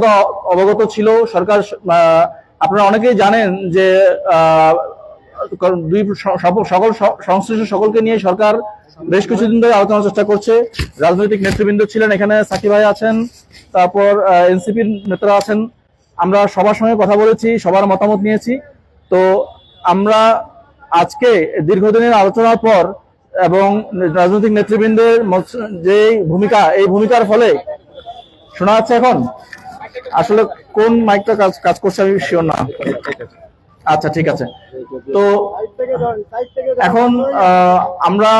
অবগত অবগত ছিল। সরকার আপনারা অনেকেই জানেন যে দুই সকল সংশ্লিষ্ট সকলকে নিয়ে সরকার বেশ কিছুদিন ধরে আলোচনার চেষ্টা করছে। রাজনৈতিক নেতৃবৃন্দ ছিলেন, এখানে সাকিব ভাই আছেন, তারপর এনসিপির নেতারা আছেন। আমরা সবার সঙ্গে কথা বলেছি, সবার মতামত নিয়েছি। তো আমরা আজকে দীর্ঘদিনের আলোচনার পর এবং রাজনৈতিক নেতৃবৃন্দের যে ভূমিকা, এই ভূমিকার ফলে শোনা যাচ্ছে এখন আসলে কোন মাইকটা কাজ কাজ করছে আমি শিওর না। আচ্ছা ঠিক আছে। তো, এখন আমরা,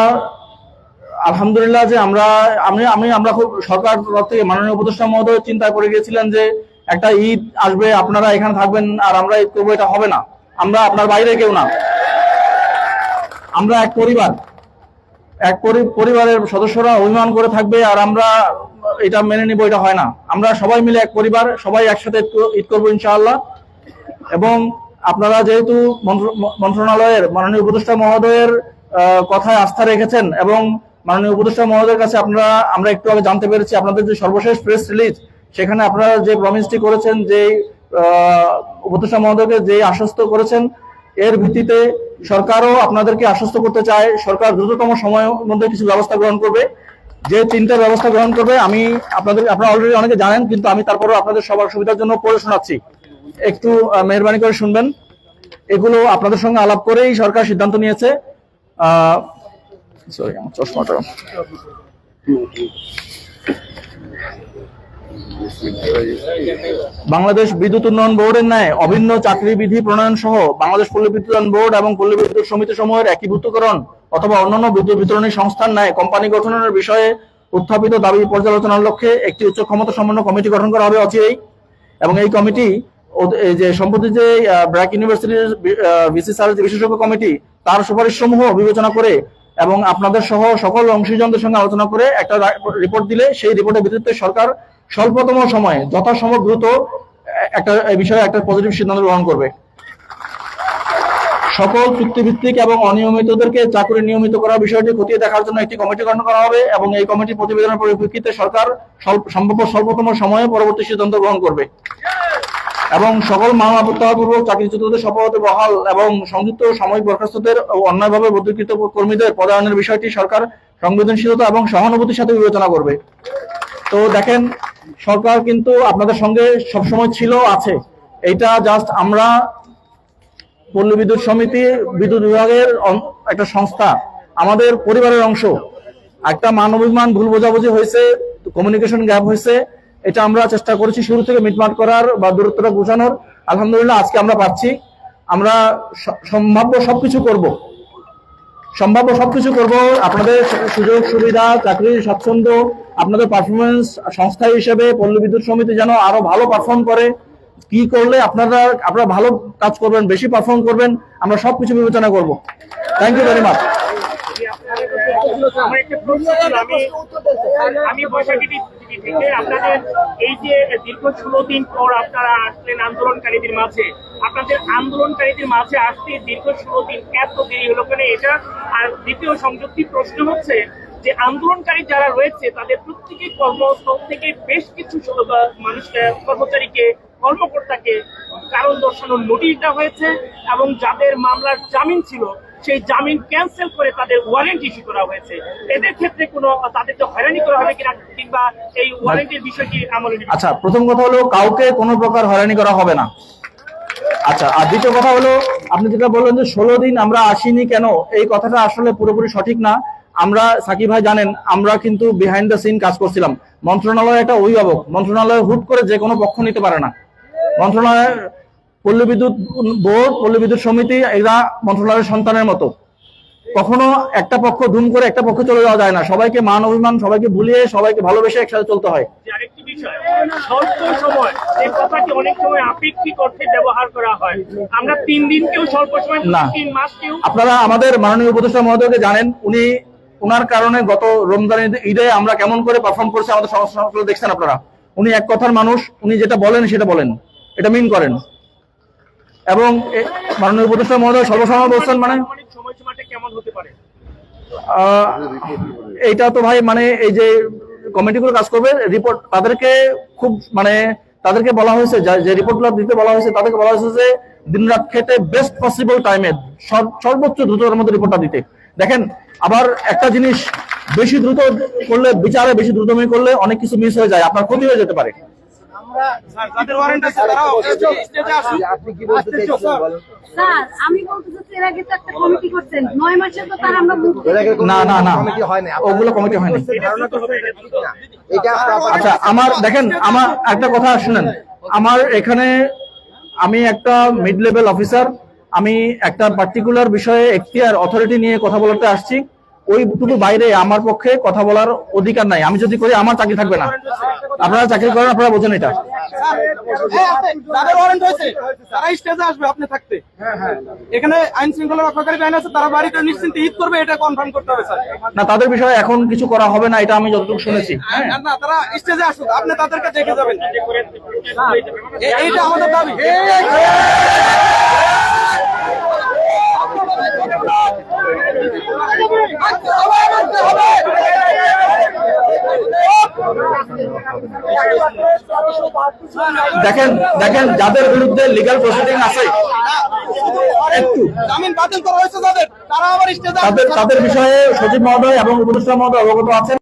আলহামদুলিল্লাহ যে আমরা, আমি আমি, আমরা খুব সরকার তরফ থেকে মাননীয় উপদেষ্টা মহোদয় চিন্তায় করে গিয়েছিলেন যে একটা ঈদ আসবে, আপনারা এখানে থাকবেন আর আমরা ঈদ করব, এটা হবে না। আমরা আপনার বাইরে কেউ না। আমরা এক পরিবার। এক পরি- পরিবারের সদস্যরা অভিমান করে থাকবে আর আমরা এটা মেনে নিব, এটা হয় না। আমরা সবাই মিলে এক পরিবার, সবাই একসাথে ঈদ কর- ঈদ করব ইনশাআল্লাহ। এবং আপনারা যেহেতু মন্ত্র- মন্ত্রণালয়ের, মাননীয় উপদেষ্টা মহোদয়ের কথায় আস্থা রেখেছেন এবং মাননীয় উপদেষ্টা মহোদয়ের কাছে আপনারা, আমরা একটু আগে জানতে পেরেছি আপনাদের যে সর্বশেষ প্রেস রিলিজ সেখানে আপনারা যে প্রমিসটি করেছেন যে উপদেষ্টা মহোদয়কে যে আশ্বস্ত করেছেন এর ভিত্তিতে সরকারও আপনাদেরকে আশ্বস্ত করতে চায়, সরকার দ্রুততম সময়ের মধ্যে কিছু ব্যবস্থা গ্রহণ করবে। যে তিনটা ব্যবস্থা গ্রহণ করবে, আমি আপনাদের, আপনারা অলরেডি অনেকে জানেন, কিন্তু আমি তারপরেও আপনাদের সবার সুবিধার জন্য পড়ে শোনাচ্ছি। একটু মেহরবানি করে শুনবেন। এগুলো আপনাদের সঙ্গে আলাপ করেই সরকার সিদ্ধান্ত নিয়েছে। সরি আমার চশমাটা। বাংলাদেশ বিদ্যুৎ উন্নয়ন বোর্ডের ন্যায় অভিন্ন চাকরি বিধি প্রণয়ন সহ বাংলাদেশ পল্লী বিদ্যুৎ বোর্ড এবং পল্লী বিদ্যুৎ সমিতি সমূহের একীভূতকরণ অথবা অন্যান্য বিদ্যুৎ বিতরণী সংস্থার ন্যায় কোম্পানি গঠনের বিষয়ে উত্থাপিত দাবি পর্যালোচনার লক্ষ্যে একটি উচ্চ ক্ষমতা সম্পন্ন কমিটি গঠন করা হবে অচিরেই। এবং এই কমিটি যে সম্প্রতি যে ব্র্যাক ইউনিভার্সিটির ভিসি যে বিশেষজ্ঞ কমিটি, তার সুপারিশ সমূহ বিবেচনা করে এবং আপনাদের সহ সকল অংশীজনদের সঙ্গে আলোচনা করে একটা রিপোর্ট দিলে সেই রিপোর্টের ভিত্তিতে সরকার স্বল্পতম সময়ে, যথাসম্ভব দ্রুত একটা বিষয়ে একটা পজিটিভ সিদ্ধান্ত গ্রহণ করবে। সকল চুক্তিভিত্তিক এবং অনিয়মিতদেরকে চাকরি নিয়মিত করার বিষয়টি খতিয়ে দেখার জন্য একটি কমিটি গঠন করা হবে এবং এই কমিটি প্রতিবেদনের পরিপ্রেক্ষিতে সরকার সম্ভাব্য স্বল্পতম সময়ে পরবর্তী সিদ্ধান্ত গ্রহণ করবে। এবং সকল মামলা প্রত্যাহারপূর্বক চাকরিচ্যুতদের সপরতে বহাল এবং সংযুক্ত সাময়িক বরখাস্তদের অন্যায়ভাবে বদলিকৃত কর্মীদের পদায়নের বিষয়টি সরকার সংবেদনশীলতা এবং সহানুভূতির সাথে বিবেচনা করবে। তো দেখেন, সরকার কিন্তু আপনাদের সঙ্গে সবসময় ছিল, আছে। এটা জাস্ট আমরা পল্লী বিদ্যুৎ সমিতি, বিদ্যুৎ বিভাগের একটা সংস্থা, আমাদের পরিবারের অংশ। একটা মানবিমান ভুল বোঝাবুঝি হয়েছে কমিউনিকেশন গ্যাপ হয়েছে, এটা আমরা চেষ্টা করেছি শুরু থেকে মিটমাট করার বা দূরত্বটা বোঝানোর আলহামদুলিল্লাহ, আজকে আমরা পাচ্ছি আমরা সম্ভাব্য সবকিছু করব। সম্ভাব্য সবকিছু করব। আপনাদের সুযোগ, সুবিধা, চাকরির স্বাচ্ছন্দ্য, আপনাদের পারফরমেন্স সংস্থা হিসেবে পল্লী বিদ্যুৎ সমিতি যেন আরও ভালো পারফর্ম করে। কি করলে আপনারা আপনারা ভালো কাজ করবেন, বেশি পারফর্ম করবেন, আমরা সবকিছু বিবেচনা করব। থ্যাংক ইউ ভেরি মাচ আমি আমি থেকে আপনাদের এই যে দীর্ঘ ষোলো দিন পর আপনারা আসলেন আন্দোলনকারীদের মাঝে, আপনাদের আন্দোলনকারীদের মাঝে আসতে দীর্ঘ ষোলো দিন এত দেরি হলো কেন? এটা আর দ্বিতীয় সংযুক্তি প্রশ্ন হচ্ছে যে আন্দোলনকারী যারা রয়েছে, তাদের প্রত্যেকেই কর্মস্থল থেকে বেশ কিছু মানুষকে কর্মচারীকে, কর্মকর্তাকে কারণ দর্শানোর নোটিশ দেওয়া হয়েছে এবং যাদের মামলার জামিন ছিল সেই জামিন ক্যান্সেল করে তাদের ওয়ারেন্ট ইস্যু করা হয়েছে। এদের ক্ষেত্রে কোনো তাদেরকে হয়রানি করা হবে কিনা কিংবা এই ওয়ারেন্টের বিষয়টি আমলে আচ্ছা প্রথম কথা হলো কাউকে কোনো প্রকার হয়রানি করা হবে না। আচ্ছা আর দ্বিতীয় কথা হলো, আপনি যেটা বললেন যে ষোলো দিন আমরা আসিনি কেন, এই কথাটা আসলে পুরোপুরি সঠিক না। আমরা, সাকিব ভাই জানেন, আমরা কিন্তু বিহাইন্ড দ্য সিন কাজ করছিলাম। মন্ত্রণালয় একটা অভিভাবক, মন্ত্রণালয় হুট করে যে কোনো পক্ষ নিতে পারে না। মন্ত্রণালয় পল্লী বিদ্যুৎ বোর্ড পল্লী বিদ্যুৎ সমিতি এরা মন্ত্রণালয়ের সন্তানের মতো। কখনো একটা পক্ষ ধুম করে একটা পক্ষ চলে যাওয়া যায় না। সবাইকে মান অভিমান সবাইকে ভুলিয়ে সবাইকে ভালোবেসে একসাথে চলতে হয়। আরেকটি বিষয় স্বল্প সময়। এই কথাটি অনেক সময় আপেক্ষিক অর্থে ব্যবহার করা হয়। আমরা তিন দিনকেও স্বল্প সময় না। তিন আপনারা আমাদের মাননীয় উপদেষ্টা মহোদয়কে জানেন উনি ওনার কারণে গত রমজান ঈদে- আমরা কেমন করে পারফর্ম করছি আমাদের সংস্থা দেখছেন আপনারা। উনি এক কথার মানুষ উনি যেটা বলেন সেটা বলেন। এটা মিন করেন। এবং মাননীয় উপদেষ্টা মহোদয় সর্বসময় বলছেন মানে এইটা তো ভাই মানে এই যে কমিটিগুলো কাজ করবে রিপোর্ট তাদেরকে খুব মানে তাদেরকে বলা হয়েছে, যা- রিপোর্টগুলো দিতে বলা হয়েছে, তাদেরকে বলা হয়েছে যে দিনরাত খেটে বেস্ট পসিবল টাইমে সর্বোচ্চ দ্রুততার মধ্যে রিপোর্টটা দিতে। দেখেন, আবার একটা জিনিস, বেশি দ্রুত করলে, বিচারে বেশি দ্রুতমি করলে অনেক কিছু মিস হয়ে যায়, আপনার ক্ষতি হয়ে যেতে পারে। স্যার আমি বলতে চাচ্ছি এর আগে তো একটা কমিটি করছেন। নয় মাসে তো তার আমরা মুক্তি এর আগে কোনো না না না। কমিটি হয় না ওগুলো কমিটি না। আচ্ছা আমার দেখেন আমার একটা কথা শুনেন। আমার এখানে আমি একটা মিড লেভেল অফিসার আমি একটা পার্টিকুলার বিষয়ে এখতিয়ার অথরিটি নিয়ে কথা বলতে আসছি। ওইটুকু বাইরে আমার পক্ষে কথা বলার অধিকার নাই। আমি যদি করি আমার চাকরি থাকবে না। আপনারা চাকরি করেন আপনারা বোঝেন এটা। যাদের ওয়ারেন্ট হয়েছে। তারা স্টেজে আসবে আপনি থাকতে। এখানে আইন শৃঙ্খলা রক্ষাকারী বাহিনী আছে তারা বাড়িতে নিশ্চিন্তে ঈদ করবে এটা কনফার্ম করতে হবে স্যার। না তাদের বিষয়ে এখন কিছু করা হবে না এটা আমি যতটুকু শুনেছি। হ্যাঁ না তারা স্টেজে আসুক আপনি তাদেরকে দেখে যাবেন। এইটা আমাদের দাবি। দেখেন দেখেন যাদের বিরুদ্ধে লিগাল প্রসিডিং আছে তাদের বিষয়ে সচিব মহোদয় এবং উপদেষ্টা মহোদয় অবগত আছেন।